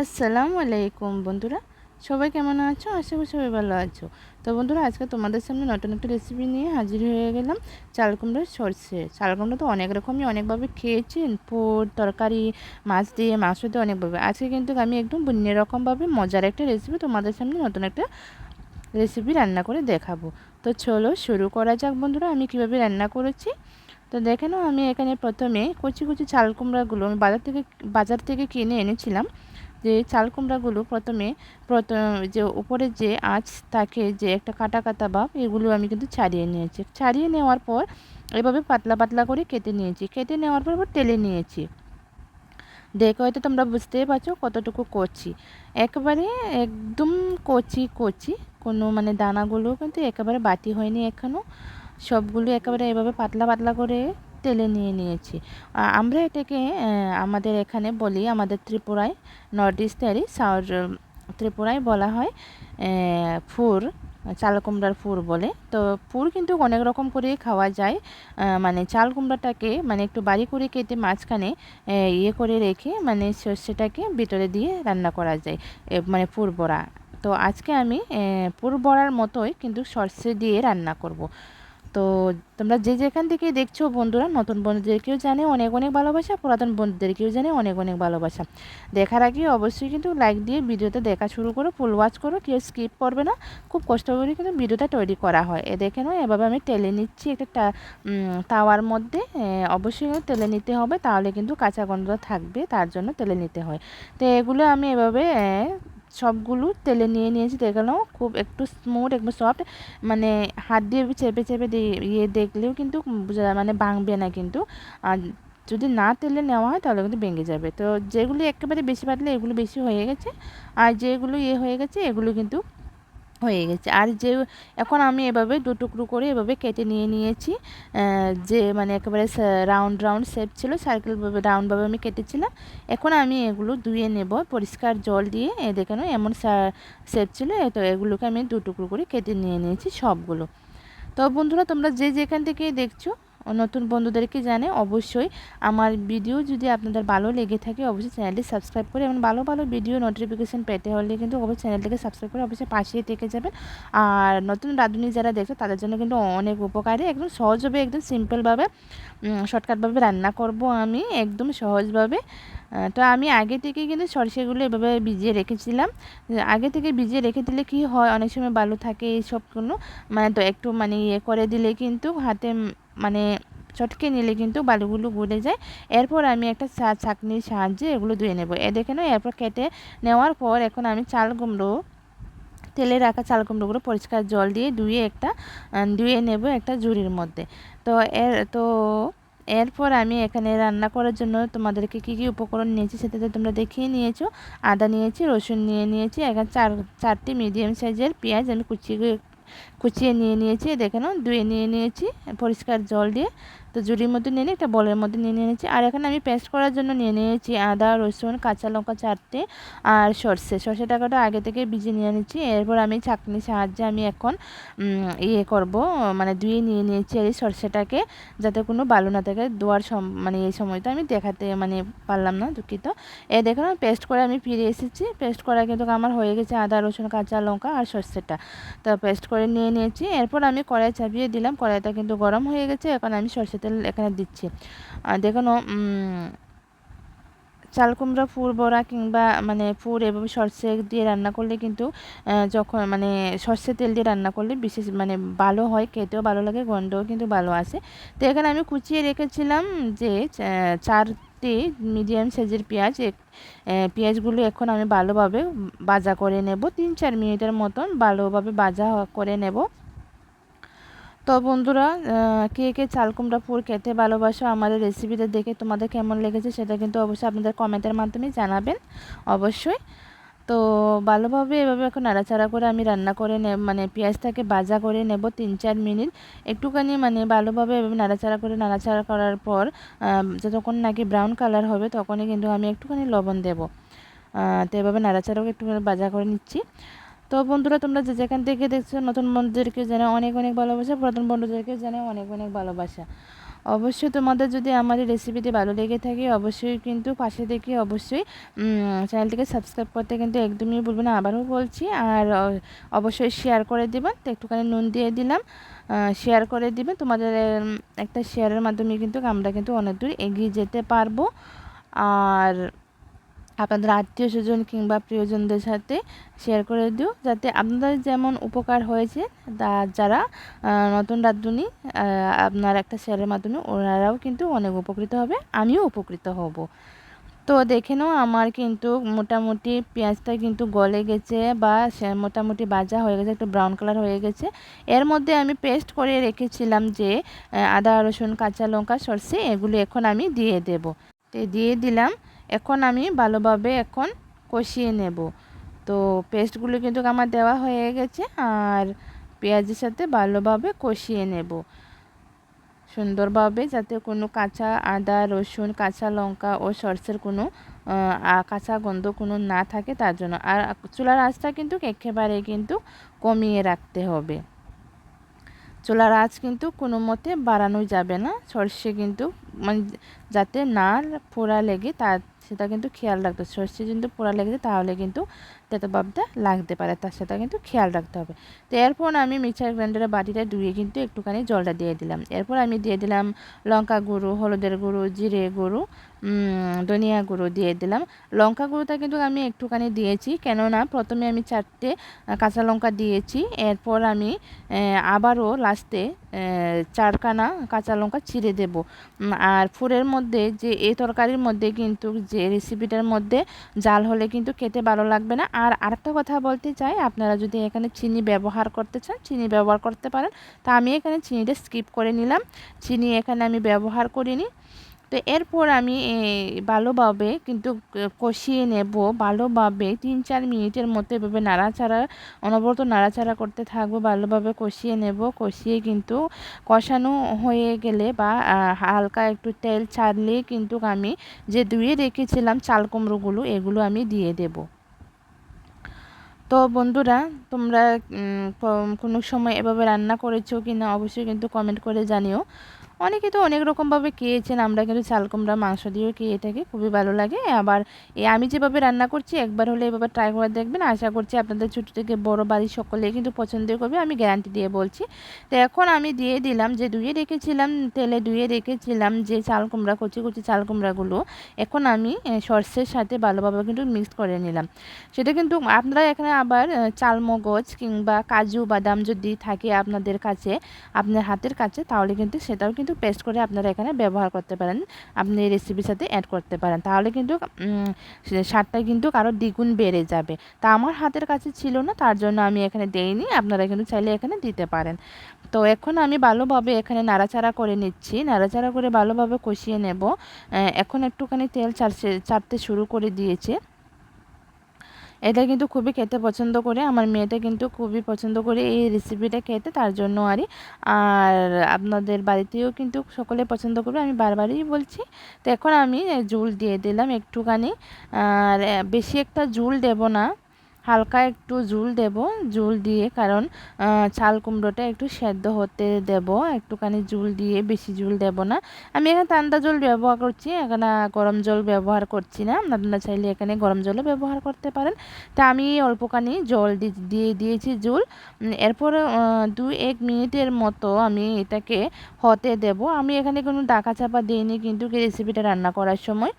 আসসালামু আলাইকুম বন্ধুরা, সবাই কেমন আছো? আশা করি সবাই ভালো আছো। তো বন্ধুরা, আজকে তোমাদের সামনে নতুন একটা রেসিপি নিয়ে হাজির হয়ে গেলাম। চাল কুমড়োর সর্ষে। চাল কুমড়ো তো অনেক রকমই, অনেকভাবে খেয়েছি। পোর, তরকারি, মাছ দিয়ে মাছ দিয়ে অনেকভাবে। আজকে কিন্তু আমি একদম অন্য রকমভাবে মজার একটা রেসিপি তোমাদের সামনে নতুন একটা রেসিপি রান্না করে দেখাবো। তো চলো শুরু করা যাক বন্ধুরা, আমি কীভাবে রান্না করেছি। তো দেখে আমি এখানে প্রথমে কচি কচি চাল কুমড়াগুলো আমি বাজার থেকে বাজার থেকে কিনে এনেছিলাম। যে চাল কুমড়াগুলো প্রথমে প্রথম যে উপরে যে আঁচ থাকে যে একটা কাটা কাটা ভাব এগুলো আমি কিন্তু ছাড়িয়ে নিয়েছি। ছাড়িয়ে নেওয়ার পর এভাবে পাতলা পাতলা করে কেটে নিয়েছি। কেটে নেওয়ার পর তেলে নিয়েছি। দেখে হয়তো তোমরা বুঝতেই পারছ কতটুকু কচি। একেবারে একদম কচি কচি। কোনো মানে দানাগুলো কিন্তু একেবারে বাটি হয়নি এখনও সবগুলো একেবারে এভাবে পাতলা পাতলা করে তেলে নিয়ে নিয়েছি। আমরা এটাকে আমাদের এখানে বলি আমাদের ত্রিপুরায় নর্থ ইস্টেরই সাউথ ত্রিপুরায় বলা হয় ফুর চাল কুমড়ার ফুর বলে। তো ফুর কিন্তু অনেক রকম করে খাওয়া যায়। মানে চাল কুমড়াটাকে মানে একটু বাড়ি করে কেটে মাঝখানে ইয়ে করে রেখে মানে সর্ষেটাকে ভিতরে দিয়ে রান্না করা যায় মানে ফুর বড়া। তো আজকে আমি পুর বড়ার মতোই কিন্তু সর্ষে দিয়ে রান্না করব। তো তোমরা যে যেখান থেকে দেখছ বন্ধুরা, নতুন বন্ধুদেরকেও জানে অনেক অনেক ভালোবাসা, পুরাতন বন্ধুদেরকেও জানে অনেক অনেক ভালোবাসা। দেখার আগে অবশ্যই কিন্তু লাইক দিয়ে ভিডিওতে দেখা শুরু করো ফুল ওয়াচ করো, কেউ স্কিপ করবে না। খুব কষ্ট করে কিন্তু ভিডিওটা তৈরি করা হয়। এ দেখে নয় এভাবে আমি তেলে নিচ্ছি একটা তাওয়ার মধ্যে। অবশ্যই তেলে নিতে হবে, তাহলে কিন্তু কাঁচা গন্ধ থাকবে, তার জন্য তেলে নিতে হয়। তো এগুলো আমি এভাবে সবগুলো তেলে নিয়ে নিয়েছি দেখানো খুব একটু স্মুথ একটু সফট মানে হাত দিয়ে চেপে চেপে ইয়ে দেখলেও কিন্তু মানে ভাঙবে না কিন্তু। আর যদি না তেলে নেওয়া হয় তাহলে কিন্তু ভেঙে যাবে। তো যেগুলো একেবারে বেশি পাতলে এগুলো বেশি হয়ে গেছে। আর যেগুলো ইয়ে হয়ে গেছে, এগুলো কিন্তু হয়ে গেছে। আর যে এখন আমি এভাবে দু টুকরো করে এভাবে কেটে নিয়ে নিয়েছি যে মানে একেবারে রাউন্ড রাউন্ড শেপ ছিল সার্কেলভাবে রাউন্ডভাবে আমি কেটেছিলাম। এখন আমি এগুলো ধুয়ে নেব, পরিষ্কার জল দিয়ে। এ দেখানো এমন শেপ ছিল তো এগুলোকে আমি দু টুকরো করে কেটে নিয়ে নিয়েছি সবগুলো। তো বন্ধুরা তোমরা যে যেখান থেকে দেখছ নতুন বন্ধুদেরকে জানে অবশ্যই আমার ভিডিও যদি আপনাদের ভালো লেগে থাকে অবশ্যই চ্যানেলটি সাবস্ক্রাইব করে এবং ভালো ভালো ভিডিও নোটিফিকেশান পেতে হলে কিন্তু অবশ্যই চ্যানেলটিকে সাবস্ক্রাইব করে অবশ্যই পাশে থেকে যাবেন। আর নতুন রাঁধুনি যারা দেখছ তাদের জন্য কিন্তু অনেক উপকারী একদম সহজভাবে, একদম সিম্পলভাবে শর্টকাটভাবে রান্না করব আমি একদম সহজভাবে। তো আমি আগে থেকে কিন্তু সরষেগুলো এভাবে ভিজিয়ে রেখেছিলাম। আগে থেকে ভিজিয়ে রেখে দিলে কি হয়? অনেক সময় বালু থাকে এই সবগুলো মানে তো একটু মানে ইয়ে করে দিলে কিন্তু হাতে মানে চটকে নিলে কিন্তু বালুগুলো গলে যায়। এরপর আমি একটা চা ছাঁকনির সাহায্যে এগুলো ধুয়ে নেব। এ দেখে নাও, এরপর কেটে নেওয়ার পর এখন আমি চাল কুমড়ো, তেলে রাখা চাল কুমড়োগুলো পরিষ্কার জল দিয়ে ধুয়ে একটা ধুয়ে নেব একটা ঝুড়ির মধ্যে। তো এর, তো এরপর আমি এখানে রান্না করার জন্য তোমাদেরকে কী কী উপকরণ নিয়েছি সেটাতে তোমরা দেখিয়ে নিয়েছো। আদা নিয়েছি, রসুন নিয়ে নিয়েছি, এখানে চার, চারটি মিডিয়াম সাইজের পেঁয়াজ আমি কুচিয়ে কুচিয়ে নিয়ে নিয়েছি দেখে নিন ধুয়ে নিয়ে নিয়েছি পরিষ্কার জল দিয়ে। তো জুড়ির মধ্যে নিয়ে নিই, একটা বলের মধ্যে নিয়ে নিয়েছি আর এখানে আমি পেস্ট করার জন্য নিয়ে নিয়েছি আদা, রসুন, কাঁচা লঙ্কা চারটে আর সর্ষে। সর্ষে টাকাটা আগে থেকে ভিজে নিয়ে নিচ্ছি। এরপর আমি চাকনির সাহায্যে আমি এখন ইয়ে করব মানে ধুয়ে নিয়ে নিয়েছি এই সর্ষেটাকে, যাতে কোনো বালু না থাকে। ধোয়ার সম মানে এই সময়টা আমি দেখাতে মানে পারলাম না দুঃখিত। এ দেখুন পেস্ট করে আমি ফিরে এসেছি। পেস্ট করা কিন্তু আমার হয়ে গেছে আদা, রসুন, কাঁচা লঙ্কা আর সর্ষেটা। তো পেস্ট করে নিয়ে নিয়েছি। এরপর আমি কড়াই চাপিয়ে দিলাম। কড়াইটা কিন্তু গরম হয়ে গেছে। এখন আমি সর্ষে তেল এখানে দিচ্ছি। দেখুন চাল কুমড়া ফুর বড়া কিংবা মানে ফুর এবং সর্ষে দিয়ে রান্না করলে কিন্তু যখন মানে সর্ষে তেল দিয়ে রান্না করলে বিশেষ মানে ভালো হয়, খেতেও ভালো লাগে, গন্ধও কিন্তু ভালো আসে। তো এখানে আমি কুচিয়ে রেখেছিলাম যে চারটি মিডিয়াম সাইজের পেঁয়াজ পেঁয়াজগুলো এখন আমি ভালোভাবে বাজা করে নেব, তিন, চার মিনিটের মতন ভালোভাবে বাজা করে নেব। তো বন্ধুরা কে কে চাল কুমড়া ফুল খেতে ভালোবাসো আমাদের রেসিপিটা দেখে তোমাদের কেমন লেগেছে সেটা কিন্তু অবশ্যই আপনাদের কমেন্টের মাধ্যমে জানাবেন, অবশ্যই। তো ভালোভাবে এভাবে এখন নাড়াচাড়া করে আমি রান্না করে নে মানে পেঁয়াজটাকে ভাজা করে নেব তিন চার মিনিট। একটুখানি মানে ভালোভাবে এভাবে নাড়াচাড়া করে, নাড়াচাড়া করার পর যতক্ষণ নাকি ব্রাউন কালার হবে তখনই কিন্তু আমি একটুখানি লবণ দেব। তো এভাবে নাড়াচাড়াও একটুখানি ভাজা করে নিচ্ছি। তো বন্ধুরা, তোমরা যে যেখান থেকে দেখছ, নতুন বন্ধুদেরকে জানে অনেক অনেক ভালোবাসা, পুরাতন বন্ধুদেরকে জানে অনেক অনেক ভালোবাসা। অবশ্যই তোমাদের যদি আমার এই রেসিপিটি ভালো লেগে থাকে, অবশ্যই কিন্তু পাশে থেকে অবশ্যই চ্যানেলটিকে সাবস্ক্রাইব করতে কিন্তু একদমই বলব না। আবারও বলছি, আর অবশ্যই শেয়ার করে দেবেন তো একটুখানি নুন দিয়ে দিলাম শেয়ার করে দিবেন তোমাদের একটা শেয়ারের মাধ্যমে কিন্তু আমরা কিন্তু অনেক দূর এগিয়ে যেতে পারব। আর আপনাদের আত্মীয় স্বজন কিংবা প্রিয়জনদের সাথে শেয়ার করে দিও, যাতে আপনাদের যেমন উপকার হয়েছে, তা যারা নতুন রাঁধুনি আপনার একটা শেয়ারের মাধ্যমে, ওনারাও কিন্তু অনেক উপকৃত হবে, আমিও উপকৃত হব। তো দেখে নাও, আমার কিন্তু মোটামুটি পেঁয়াজটা কিন্তু গলে গেছে বা মোটামুটি ভাজা হয়ে গেছে, একটু ব্রাউন কালার হয়ে গেছে। এর মধ্যে আমি পেস্ট করে রেখেছিলাম যে, আদা, রসুন, কাঁচা লঙ্কা, সর্ষে, এগুলো এখন আমি দিয়ে দেব। তো দিয়ে দিলাম। এখন আমি ভালোভাবে এখন কষিয়ে নেব। তো পেস্টগুলো কিন্তু আমার দেওয়া হয়ে গেছে আর পেঁয়াজের সাথে ভালোভাবে কষিয়ে নেব। সুন্দরভাবে যাতে কোনো কাঁচা আদা, রসুন, কাঁচা লঙ্কা ও সর্ষের কোনো কাঁচা গন্ধ কোনো না থাকে তার জন্য। আর চুলার আঁচটা কিন্তু একেবারে কিন্তু কমিয়ে রাখতে হবে। চুলার আঁচ কিন্তু কোনো মতে বাড়ানো যাবে না। সর্ষে কিন্তু মানে যাতে না ফোড়া লেগে তার সেটা কিন্তু খেয়াল রাখতে হবে। সর্ষে কিন্তু পোড়া লেগেছে তাহলে কিন্তু তেতোভাবটা লাগতে পারে। তার সেটা কিন্তু খেয়াল রাখতে হবে। তো এরপর আমি মিক্সার গ্রাইন্ডারের বাটিটা ধুয়ে কিন্তু একটুখানি জলটা দিয়ে দিলাম। এরপর আমি দিয়ে দিলাম লঙ্কা গুঁড়ো, হলুদের গুঁড়ো, জিরে গুঁড়ো ধনিয়া গুঁড়ো দিয়ে দিলাম। লঙ্কা গুঁড়োটা কিন্তু আমি একটুখানি দিয়েছি। কেননা প্রথমে আমি চারটে কাঁচা লঙ্কা দিয়েছি। এরপর আমি আবারও লাস্টে চারখানা কাঁচা লঙ্কা ছিঁড়ে দেব। আর ফুরের মধ্যে যে এই তরকারির মধ্যে কিন্তু যে রেসিপিটার মধ্যে জাল হলে কিন্তু খেতে ভালো লাগবে না। আর আরেকটা কথা বলতে চাই, আপনারা যদি এখানে চিনি ব্যবহার করতে চান, চিনি ব্যবহার করতে পারেন। তা আমি এখানে চিনিটা স্কিপ করে নিলাম। চিনি এখানে আমি ব্যবহার করিনি। তো এরপর আমি ভালোভাবে কিন্তু কষিয়ে নেব। ভালোভাবে তিন চার মিনিটের মতো এভাবে নাড়াচাড়া, অনবরত নাড়াচাড়া করতে থাকব। ভালোভাবে কষিয়ে নেব। কষিয়ে কিন্তু কষানো হয়ে গেলে বা হালকা একটু তেল ছাড়লে কিন্তু আমি যে ধুয়ে রেখেছিলাম চাল কুমড়োগুলো, এগুলো আমি দিয়ে দেব। তো বন্ধুরা, তোমরা কোনো সময় এভাবে রান্না করেছ কি না অবশ্যই কিন্তু কমেন্ট করে জানিও। অনেকে তো অনেক রকমভাবে খেয়েছেন, আমরা কিন্তু চাল কুমড়া, মাংস দিয়েও খেয়ে থাকি, খুবই ভালো লাগে। আবার এই আমি যেভাবে রান্না করছি, একবার হলে এভাবে ট্রাই করে দেখবেন। আশা করছি আপনাদের ছোটো থেকে বড় বাড়ির সকলে কিন্তু পছন্দ করবে, আমি গ্যারান্টি দিয়ে বলছি। তো এখন আমি দিয়ে দিলাম যে ধুয়ে রেখেছিলাম, তেলে ধুয়ে রেখেছিলাম যে চাল কুমড়া, কচি কচি চাল কুমড়াগুলো। এখন আমি সর্ষের সাথে ভালোভাবে কিন্তু মিক্স করে নিলাম। সেটা কিন্তু আপনারা এখানে আবার চাল মগজ কিংবা কাজু বাদাম যদি থাকে আপনাদের কাছে, আপনার হাতের কাছে, তাহলে কিন্তু সেটাও কিন্তু পেস্ট করে আপনারা এখানে ব্যবহার করতে পারেন। আপনি এই রেসিপির সাথে অ্যাড করতে পারেন। তাহলে কিন্তু স্বাদটা কিন্তু আরও দ্বিগুণ বেড়ে যাবে। তা আমার হাতের কাছে ছিল না, তার জন্য আমি এখানে দেইনি। আপনারা কিন্তু চাইলে এখানে দিতে পারেন। তো এখন আমি ভালোভাবে এখানে নাড়াচাড়া করে নিচ্ছি। নাড়াচাড়া করে ভালোভাবে কষিয়ে নেব। এখন একটুখানি তেল চারছে চারতে শুরু করে দিয়েছে। এটা কিন্তু খুবই খেতে পছন্দ করে। আমার মেয়েটা কিন্তু খুবই পছন্দ করে এই রেসিপিটা খেতে, তার জন্য আরই আর আপনাদের বাড়িতেও কিন্তু সকলে পছন্দ করবে, আমি বারবারই বলছি। তো এখন আমি জুল দিয়ে দিলাম একটুখানি। আর বেশি একটা জুল দেব না। হালকা একটু ঝুল দেব ঝুল দিয়ে কারণ চাল কুমড়োটা একটু সেদ্ধ হতে দেব, একটুখানি ঝুল দিয়ে বেশি ঝুল দেব না। আমি এখানে ঠান্ডা জল ব্যবহার করছি, এখানে গরম জল ব্যবহার করছি না। আপনারা চাইলে এখানে গরম জলও ব্যবহার করতে পারেন। তা আমি অল্পখানি জল দিয়ে দিয়েছি ঝুল এরপর দু এক মিনিটের মতো আমি এটাকে হতে দেব। আমি এখানে কোনো ডাকা চাপা দিইনি কিন্তু রেসিপিটা রান্না করার সময়।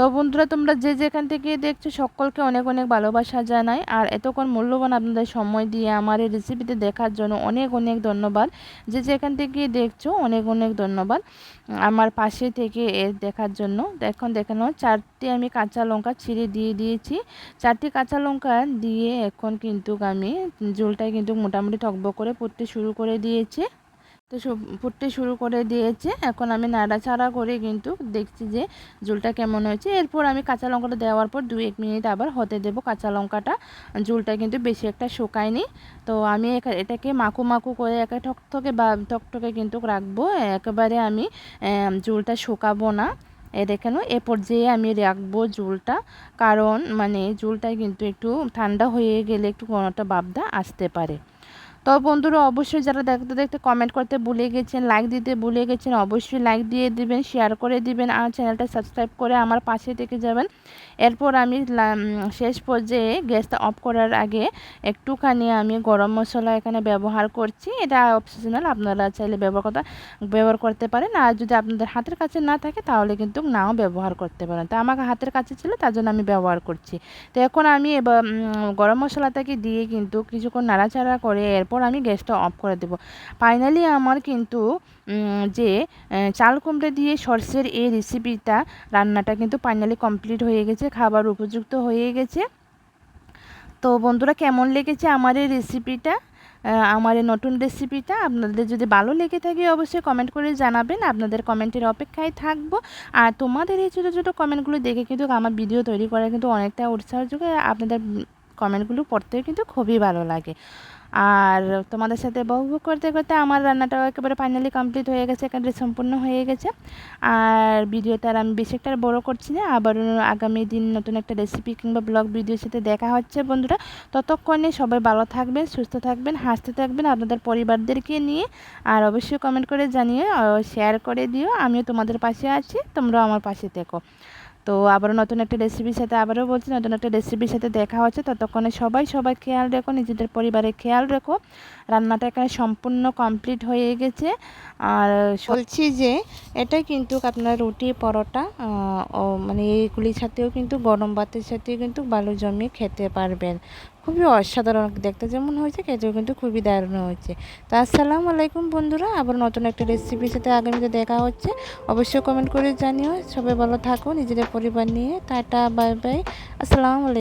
তো বন্ধুরা, তোমরা যে যেখান থেকে দেখছ, সকলকে অনেক অনেক ভালোবাসা জানাই। আর এতক্ষণ মূল্যবান আপনাদের সময় দিয়ে আমার এই রেসিপিতে দেখার জন্য অনেক অনেক ধন্যবাদ। যে যেখান থেকে দেখছ, অনেক অনেক ধন্যবাদ আমার পাশে থেকে এর দেখার জন্য। এখন দেখানো চারটি আমি কাঁচা লঙ্কা ছিঁড়ে দিয়ে দিয়েছি। চারটি কাঁচা লঙ্কা দিয়ে এখন কিন্তু আমি ঝোলটাই কিন্তু মোটামুটি টকবক করে পড়তে শুরু করে দিয়েছি। তো ফুটতে শুরু করে দিয়েছে। এখন আমি নাড়াচাড়া করে কিন্তু দেখছি যে ঝুলটা কেমন হয়েছে। এরপর আমি কাঁচা লঙ্কাটা দেওয়ার পর দু এক মিনিট আবার হতে দেব। কাঁচা লঙ্কাটা ঝুলটা কিন্তু বেশি একটা শুকায়নি। তো আমি এটাকে মাখু মাখু করে একে ঠকঠকে বা ঠকঠকে কিন্তু রাখব। একেবারে আমি ঝুলটা শুকাবো না। এ দেখেন, এ পর্যায়ে আমি রাখব ঝুলটা। কারণ মানে ঝুলটা কিন্তু একটু ঠান্ডা হয়ে গেলে একটু কোনোটা বাবদা আসতে পারে। তো বন্ধুরা অবশ্যই যারা দেখতে দেখতে কমেন্ট করতে ভুলে গেছেন লাইক দিতে ভুলে গেছেন, অবশ্যই লাইক দিয়ে দিবেন শেয়ার করে দিবেন আর চ্যানেলটা সাবস্ক্রাইব করে আমার পাশে থেকে যাবেন। এরপর আমি শেষ পর্যায়ে গ্যাসটা অফ করার আগে একটুখানি আমি গরম মশলা এখানে ব্যবহার করছি। এটা অপশনাল আপনারা চাইলে ব্যবহার করতে ব্যবহার করতে পারেন। আর যদি আপনাদের হাতের কাছে না থাকে তাহলে কিন্তু নাও ব্যবহার করতে পারেন। তো আমাকে হাতের কাছে ছিল, তার জন্য আমি ব্যবহার করছি। তো এখন আমি গরম মশলাটাকে দিয়ে কিন্তু কিছুক্ষণ নাড়াচাড়া করে এরপর আমি গ্যাসটা অফ করে দেবো। ফাইনালি আমার কিন্তু যে চাল কুমড়ে দিয়ে সর্ষের এই রেসিপিটা রান্নাটা কিন্তু ফাইনালি কমপ্লিট হয়ে গেছে, খাবার উপযুক্ত হয়ে গেছে। তো বন্ধুরা, কেমন লেগেছে আমার এই রেসিপিটা আমার এই নতুন রেসিপিটা আপনাদের যদি ভালো লেগে থাকে অবশ্যই কমেন্ট করে জানাবেন। আপনাদের কমেন্টের অপেক্ষায় থাকব। আর তোমাদের এই ছোটো ছোটো কমেন্টগুলো দেখে কিন্তু আমার ভিডিও তৈরি করা কিন্তু অনেকটা উৎসাহ যোগায়। আপনাদের কমেন্টগুলো পড়তেও কিন্তু খুবই ভালো লাগে। আর তোমাদের সাথে বহু করতে করতে আমার রান্নাটাও একেবারে ফাইনালি কমপ্লিট হয়ে গেছে, একেবারে সম্পূর্ণ হয়ে গেছে। আর ভিডিওটা আর আমি বেশি একটা বড়ো করছি না, আবার আগামী দিন নতুন একটা রেসিপি কিংবা ব্লগ ভিডিওর সাথে দেখা হচ্ছে বন্ধুরা। ততক্ষণে সবাই ভালো থাকবেন, সুস্থ থাকবেন, হাসতে থাকবেন আপনাদের পরিবারদেরকে নিয়ে, আর অবশ্যই কমেন্ট করে জানিয়ে শেয়ার করে দিও। আমিও তোমাদের পাশে আছি, তোমরাও আমার পাশে থেকো। তো আবারও নতুন একটা রেসিপির সাথে আবারও বলছি, নতুন একটা রেসিপির সাথে দেখা হচ্ছে। ততক্ষণে সবাই সবাই খেয়াল রেখো, নিজেদের পরিবারে খেয়াল রেখো। রান্নাটা এখানে সম্পূর্ণ কমপ্লিট হয়ে গেছে। আর বলছি যে, এটা কিন্তু আপনার রুটি পরোটা মানে এইগুলির সাথেও কিন্তু গরম ভাতের সাথেও কিন্তু ভালো জমিয়ে খেতে পারবেন। খুবই অসাধারণ দেখতে, যেমন হয়েছে খেতেও কিন্তু খুবই দারুণ হয়েছে। তো আসসালামু আলাইকুম বন্ধুরা, আবার নতুন একটা রেসিপির সাথে আগামীতে দেখা হচ্ছে। অবশ্যই কমেন্ট করে জানিও। সবাই ভালো থাকো, নিজেদের পরিবার নিয়ে। টাটা বাই বাই আসসালামু আলাইকুম